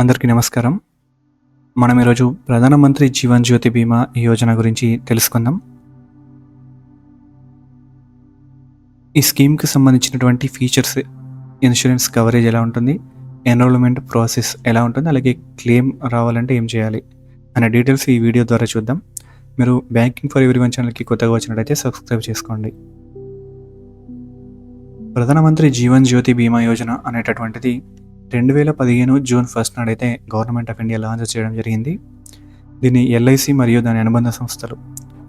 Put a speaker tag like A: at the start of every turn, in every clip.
A: అందరికీ నమస్కారం. మనం ఈరోజు ప్రధానమంత్రి జీవన్ జ్యోతి బీమా యోజన గురించి తెలుసుకుందాం. ఈ స్కీమ్కి సంబంధించినటువంటి ఫీచర్స్ ఇన్సూరెన్స్ కవరేజ్ ఎలా ఉంటుంది ఎన్రోల్మెంట్ ప్రాసెస్ ఎలా ఉంటుంది అలాగే క్లెయిమ్ రావాలంటే ఏం చేయాలి అనే డీటెయిల్స్ ఈ వీడియో ద్వారా చూద్దాం. మీరు బ్యాంకింగ్ ఫర్ ఎవరి ఛానల్కి కొత్తగా వచ్చినట్టయితే సబ్స్క్రైబ్ చేసుకోండి. ప్రధానమంత్రి జీవన్ జ్యోతి బీమా యోజన అనేటటువంటిది రెండు వేల పదిహేను జూన్ ఫస్ట్ నాడైతే గవర్నమెంట్ ఆఫ్ ఇండియా లాంచ్ చేయడం జరిగింది. దీన్ని ఎల్ఐసి మరియు దాని అనుబంధ సంస్థలు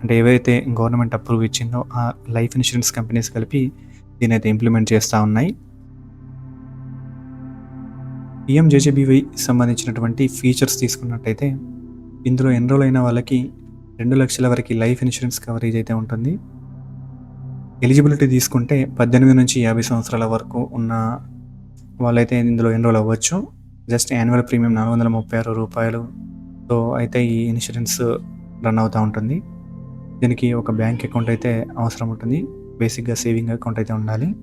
A: అంటే ఏవైతే గవర్నమెంట్ అప్రూవ్ ఇచ్చిందో ఆ లైఫ్ ఇన్సూరెన్స్ కంపెనీస్ కలిపి దీని అయితే ఇంప్లిమెంట్ చేస్తూ ఉన్నాయి. పిఎంజేజేబీవై సంబంధించినటువంటి ఫీచర్స్ తీసుకున్నట్టయితే ఇందులో ఎన్రోల్ అయిన వాళ్ళకి రెండు లక్షల వరకు లైఫ్ ఇన్సూరెన్స్ కవరేజ్ అయితే ఉంటుంది. ఎలిజిబిలిటీ తీసుకుంటే పద్దెనిమిది నుంచి యాభై సంవత్సరాల వరకు ఉన్న వాళ్ళైతే ఇందులో ఎన్రోల్ అవ్వచ్చు. జస్ట్ యాన్యువల్ ప్రీమియం నాలుగు వందల ముప్పై ఆరు రూపాయలుతో అయితే ఈ ఇన్సూరెన్స్ రన్ అవుతూ ఉంటుంది. దీనికి ఒక బ్యాంక్ అకౌంట్ అయితే అవసరం ఉంటుంది. బేసిక్గా సేవింగ్ అకౌంట్ అయితే ఉండాలి.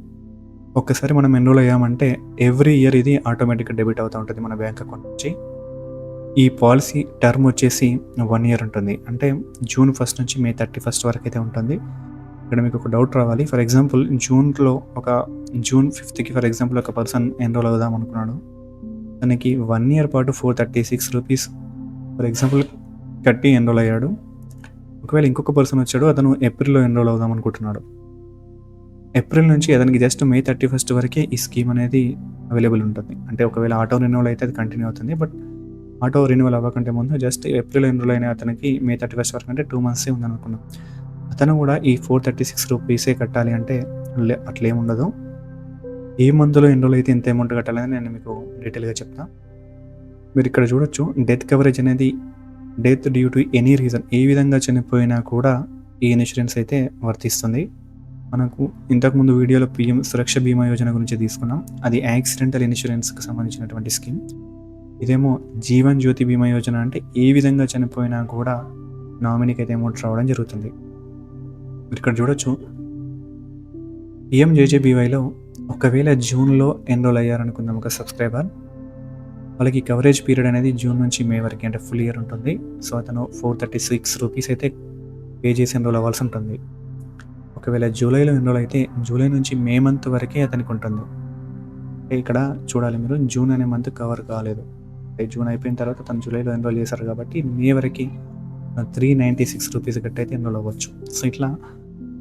A: ఒక్కసారి మనం ఎన్రోల్ అయ్యామంటే ఎవ్రీ ఇయర్ ఇది ఆటోమేటిక్గా డెబిట్ అవుతూ ఉంటుంది మన బ్యాంక్ అకౌంట్ నుంచి. ఈ పాలసీ టర్మ్ వచ్చేసి వన్ ఇయర్ ఉంటుంది. అంటే జూన్ ఫస్ట్ నుంచి మే థర్టీ ఫస్ట్ వరకు అయితే ఉంటుంది. ఇక్కడ మీకు ఒక డౌట్ రావాలి. ఫర్ ఎగ్జాంపుల్ జూన్లో ఒక జూన్ ఫిఫ్త్కి ఫర్ ఎగ్జాంపుల్ ఒక పర్సన్ ఎన్రోల్ అవుదాం అనుకున్నాడు? తనకి వన్ ఇయర్ పాటు four thirty six rupees for example కట్టి ఎన్రోల్ అయ్యాడు? ఒకవేళ ఇంకొక పర్సన్ వచ్చాడు అతను ఏప్రిల్లో ఎన్రోల్ అవుదాం అనుకుంటున్నాడు? ఏప్రిల్ నుంచి అతనికి జస్ట్ మే థర్టీ ఫస్ట్ వరకే ఈ స్కీమ్ అనేది అవైలబుల్ ఉంటుంది. అంటే ఒకవేళ ఆటో రెన్యువల్ అయితే అది కంటిన్యూ అవుతుంది. బట్ ఆటో రెన్యువల్ అవ్వకంటే ముందు జస్ట్ ఏప్రిల్ ఎన్రోల్ అయిన అతనికి మే థర్టీ ఫస్ట్ వరకు అంటే టూ మంత్సే ఉందనుకున్నాం. అతను కూడా ఈ ఫోర్ థర్టీ సిక్స్ రూపీసే కట్టాలి అంటే అట్లేముండదు. అట్లా ఏముండదు ఏ మంత్లో ఎన్రోల్ అయితే ఎంత అమౌంట్ కట్టాలని నేను మీకు డీటెయిల్గా చెప్తాను మీరు ఇక్కడ చూడొచ్చు డెత్ కవరేజ్ అనేది death due to any reason ఏ విధంగా చనిపోయినా కూడా ఈ ఇన్సూరెన్స్ అయితే వర్తిస్తుంది. మనకు ఇంతకుముందు వీడియోలో పిఎం సురక్ష బీమా యోజన గురించి తీసుకున్నాం. అది యాక్సిడెంటల్ ఇన్సూరెన్స్కి సంబంధించినటువంటి స్కీమ్ ఇదేమో జీవన్ జ్యోతి బీమా యోజన అంటే ఏ విధంగా చనిపోయినా కూడా నామినీకి అయితే అమౌంట్ రావడం జరుగుతుంది. మీరు ఇక్కడ చూడొచ్చు. పిఎంజేజేబీవైలో ఒకవేళ జూన్లో ఎన్రోల్ అయ్యారనుకుందాం ఒక సబ్స్క్రైబర్. వాళ్ళకి కవరేజ్ పీరియడ్ అనేది జూన్ నుంచి మే వరకు అంటే ఫుల్ ఇయర్ ఉంటుంది. సో అతను ఫోర్ థర్టీ సిక్స్ రూపీస్ అయితే పే చేసి ఎన్రోల్ అవ్వాల్సి ఉంటుంది. ఒకవేళ జూలైలో ఎన్రోల్ అయితే జూలై నుంచి మే మంత్ వరకే అతనికి ఉంటుంది. ఇక్కడ చూడాలి మీరు జూన్ అనే మంత్ కవర్ కాలేదు. అంటే జూన్ అయిపోయిన తర్వాత తను జూలైలో ఎన్రోల్ చేశారు కాబట్టి మే వరకు త్రీ నైంటీ సిక్స్ రూపీస్ గట్టయితే ఎన్రోల్ అవ్వచ్చు. సో ఇట్లా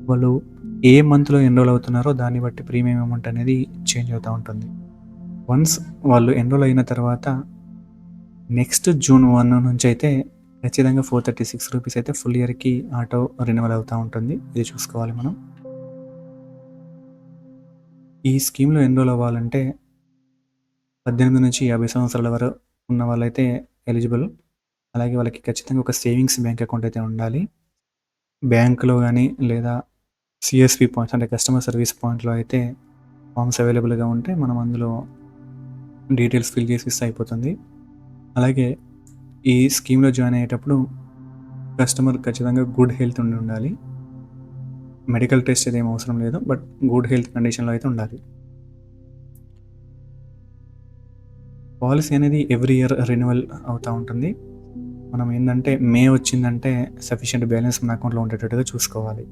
A: వాళ్ళు ఏ మంత్లో ఎన్రోల్ అవుతున్నారో దాన్ని బట్టి ప్రీమియం అమౌంట్ అనేది చేంజ్ అవుతూ ఉంటుంది. వన్స్ వాళ్ళు ఎన్రోల్ అయిన తర్వాత నెక్స్ట్ జూన్ వన్ నుంచి అయితే ఖచ్చితంగా ఫోర్ థర్టీ సిక్స్ రూపీస్ అయితే ఫుల్ ఇయర్కి ఆటో రెన్యువల్ అవుతూ ఉంటుంది. ఇది చూసుకోవాలి మనం. ఈ స్కీమ్లో ఎన్రోల్ అవ్వాలంటే పద్దెనిమిది నుంచి యాభై సంవత్సరాల వరకు ఉన్న వాళ్ళైతే ఎలిజిబుల్ అలాగే వాళ్ళకి ఖచ్చితంగా ఒక సేవింగ్స్ బ్యాంక్ అకౌంట్ అయితే ఉండాలి. బ్యాంకులో కానీ లేదా సిఎస్పి పాయింట్స్ అంటే కస్టమర్ సర్వీస్ పాయింట్లో అయితే ఫామ్స్ అవైలబుల్గా ఉంటే మనం అందులో డీటెయిల్స్ ఫిల్ చేసి ఇస్తే అయిపోతుంది. అలాగే ఈ స్కీమ్లో జాయిన్ అయ్యేటప్పుడు కస్టమర్ ఖచ్చితంగా గుడ్ హెల్త్ ఉండి ఉండాలి. మెడికల్ టెస్ట్ అయితే ఏం అవసరం లేదు బట్ గుడ్ హెల్త్ కండిషన్లో అయితే ఉండాలి. పాలసీ అనేది ఎవ్రీ ఇయర్ రెన్యువల్ అవుతూ ఉంటుంది. మనం ఏంటంటే మే వచ్చిందంటే సఫిషియెంట్ బ్యాలెన్స్ మన అకౌంట్లో ఉండేటట్టుగా చూసుకోవాలి.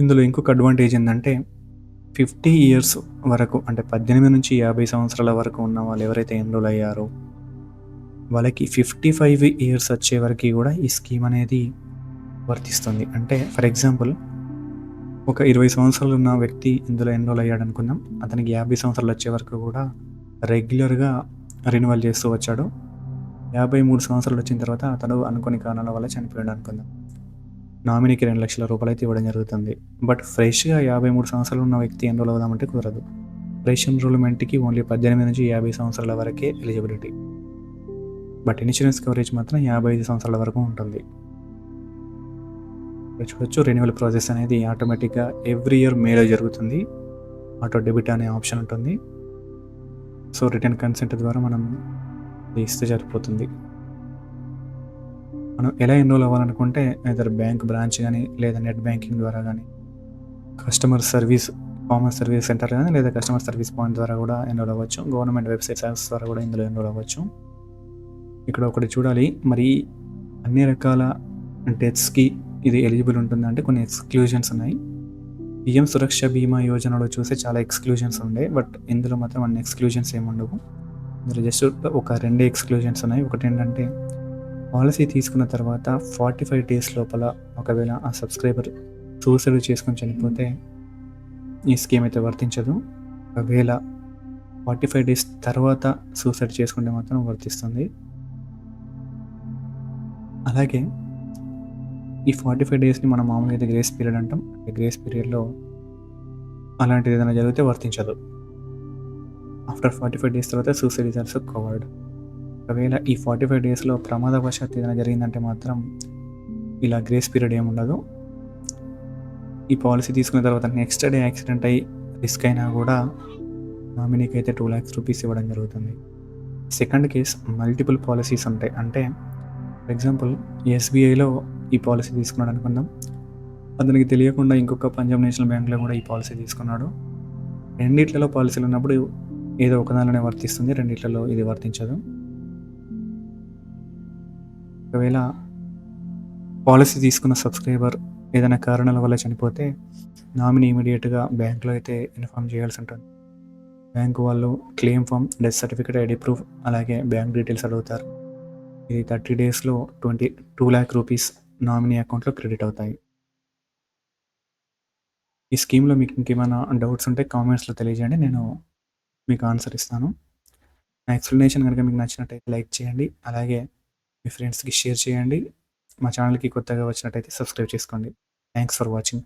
A: ఇందులో ఇంకొక అడ్వాంటేజ్ ఏంటంటే ఫిఫ్టీ ఇయర్స్ వరకు అంటే పద్దెనిమిది నుంచి యాభై సంవత్సరాల వరకు ఉన్న వాళ్ళు ఎవరైతే ఎన్రోల్ అయ్యారో వాళ్ళకి ఫిఫ్టీ ఫైవ్ ఇయర్స్ వచ్చే వరకు కూడా ఈ స్కీమ్ అనేది వర్తిస్తుంది. అంటే ఫర్ ఎగ్జాంపుల్ ఒక ఇరవై సంవత్సరాలు ఉన్న వ్యక్తి ఇందులో ఎన్రోల్ అయ్యాడు అనుకుందాం. అతనికి యాభై సంవత్సరాలు వచ్చే వరకు కూడా రెగ్యులర్గా రెన్యువల్ చేస్తూ వచ్చాడు. యాభై మూడు సంవత్సరాలు వచ్చిన తర్వాత అతను అనుకోని కారణాల వల్ల చనిపోయాడు అనుకుందాం. నామినీకి రెండు లక్షల రూపాయలు అయితే ఇవ్వడం జరుగుతుంది. బట్ ఫ్రెష్గా యాభై మూడు సంవత్సరాలు ఉన్న వ్యక్తి ఎన్రోల్ అవుదామంటే కుదరదు. ఫ్రెష్ ఎన్రోల్మెంట్కి ఓన్లీ పద్దెనిమిది నుంచి యాభై సంవత్సరాల వరకే ఎలిజిబిలిటీ. బట్ ఇన్సూరెన్స్ కవరేజ్ మాత్రం యాభై ఐదు సంవత్సరాల వరకు ఉంటుంది. చూడొచ్చు రెన్యువల్ ప్రాసెస్ అనేది ఆటోమేటిక్గా ఎవ్రీ ఇయర్ మేలో జరుగుతుంది. ఆటో డెబిట్ అనే ఆప్షన్ ఉంటుంది. సో రిటర్న్ కన్సెంట్ ద్వారా మనం ఇస్తే సరిపోతుంది. మనం ఎలా ఎన్రోల్ అవ్వాలనుకుంటే ఇద్దరు బ్యాంక్ బ్రాంచ్ కానీ లేదా నెట్ బ్యాంకింగ్ ద్వారా కానీ customer service commerce service centre కానీ లేదా కస్టమర్ సర్వీస్ పాయింట్ ద్వారా కూడా ఎన్రోల్ అవ్వచ్చు. గవర్నమెంట్ వెబ్సైట్ సర్వీస్ ద్వారా కూడా ఇందులో ఎన్రోల్ అవ్వచ్చు. ఇక్కడ ఒకటి చూడాలి. మరి అన్ని రకాల డెత్స్కి ఇది ఎలిజిబుల్ ఉంటుంది అంటే కొన్ని ఎక్స్క్లూజన్స్ ఉన్నాయి. పిఎం సురక్ష బీమా యోజనలో చూస్తే చాలా ఎక్స్క్లూజన్స్ ఉండే. బట్ ఇందులో మాత్రం అన్ని ఎక్స్క్లూజన్స్ ఏమి ఉండవు మీరు జస్ట్ ఒక రెండే ఎక్స్క్లూజన్స్ ఉన్నాయి. ఒకటి ఏంటంటే పాలసీ తీసుకున్న తర్వాత ఫార్టీ ఫైవ్ డేస్ లోపల ఒకవేళ ఆ సబ్స్క్రైబర్ సూసైడ్ చేసుకొని చనిపోతే ఈ స్కీమ్ అయితే వర్తించదు. ఒకవేళ ఫార్టీ ఫైవ్ డేస్ తర్వాత సూసైడ్ చేసుకుంటే మాత్రం వర్తిస్తుంది. అలాగే ఈ ఫార్టీ ఫైవ్ డేస్ని మనం మామూలుగా అయితే గ్రేస్ పీరియడ్ అంటాం. గ్రేస్ పీరియడ్లో అలాంటిది ఏదైనా జరిగితే వర్తించదు. ఆఫ్టర్ ఫార్టీ ఫైవ్ డేస్ తర్వాత సూసైడ్ ఇస్ ఆల్సో కవర్డ్ ఒకవేళ ఈ ఫార్టీ ఫైవ్ డేస్లో ప్రమాదవశాత్తు ఏదైనా జరిగిందంటే మాత్రం ఇలా గ్రేస్ పీరియడ్ ఏముండదు ఈ పాలసీ తీసుకున్న తర్వాత నెక్స్ట్ డే యాక్సిడెంట్ అయ్యి రిస్క్ అయినా కూడా నామినీకి అయితే టూ ల్యాక్స్ రూపీస్ ఇవ్వడం జరుగుతుంది. సెకండ్ కేస్ మల్టిపుల్ పాలసీస్ ఉంటాయి. అంటే ఫర్ ఎగ్జాంపుల్ ఎస్బీఐలో ఈ పాలసీ తీసుకున్నాడు అనుకుందాం. అతనికి తెలియకుండా ఇంకొక పంజాబ్ నేషనల్ బ్యాంక్లో కూడా ఈ పాలసీ తీసుకున్నాడు. రెండిట్లలో పాలసీలు ఉన్నప్పుడు ఏదో ఒకదానిలోనే వర్తిస్తుంది రెండిట్లలో ఇది వర్తించదు. ఒకవేళ పాలసీ తీసుకున్న సబ్స్క్రైబర్ ఏదైనా కారణాల వల్ల చనిపోతే నామినీ ఇమీడియట్గా బ్యాంకులో అయితే ఇన్ఫామ్ చేయాల్సి ఉంటుంది. బ్యాంకు వాళ్ళు claim form death certificate ID proof అలాగే బ్యాంక్ డీటెయిల్స్ అడుగుతారు. ఇది థర్టీ డేస్లో twenty two lakh rupees nominee అకౌంట్లో క్రెడిట్ అవుతాయి. ఈ స్కీమ్లో మీకు ఇంకేమైనా డౌట్స్ ఉంటే కామెంట్స్లో తెలియజేయండి. నేను మీకు ఆన్సర్ ఇస్తాను. నా ఎక్స్ప్లెనేషన్ కనుక మీకు నచ్చినట్టయితే లైక్ చేయండి. అలాగే మీ ఫ్రెండ్స్కి షేర్ చేయండి. మా ఛానల్కి కొత్తగా వచ్చినట్టయితే సబ్స్క్రైబ్ చేసుకోండి. Thanks for watching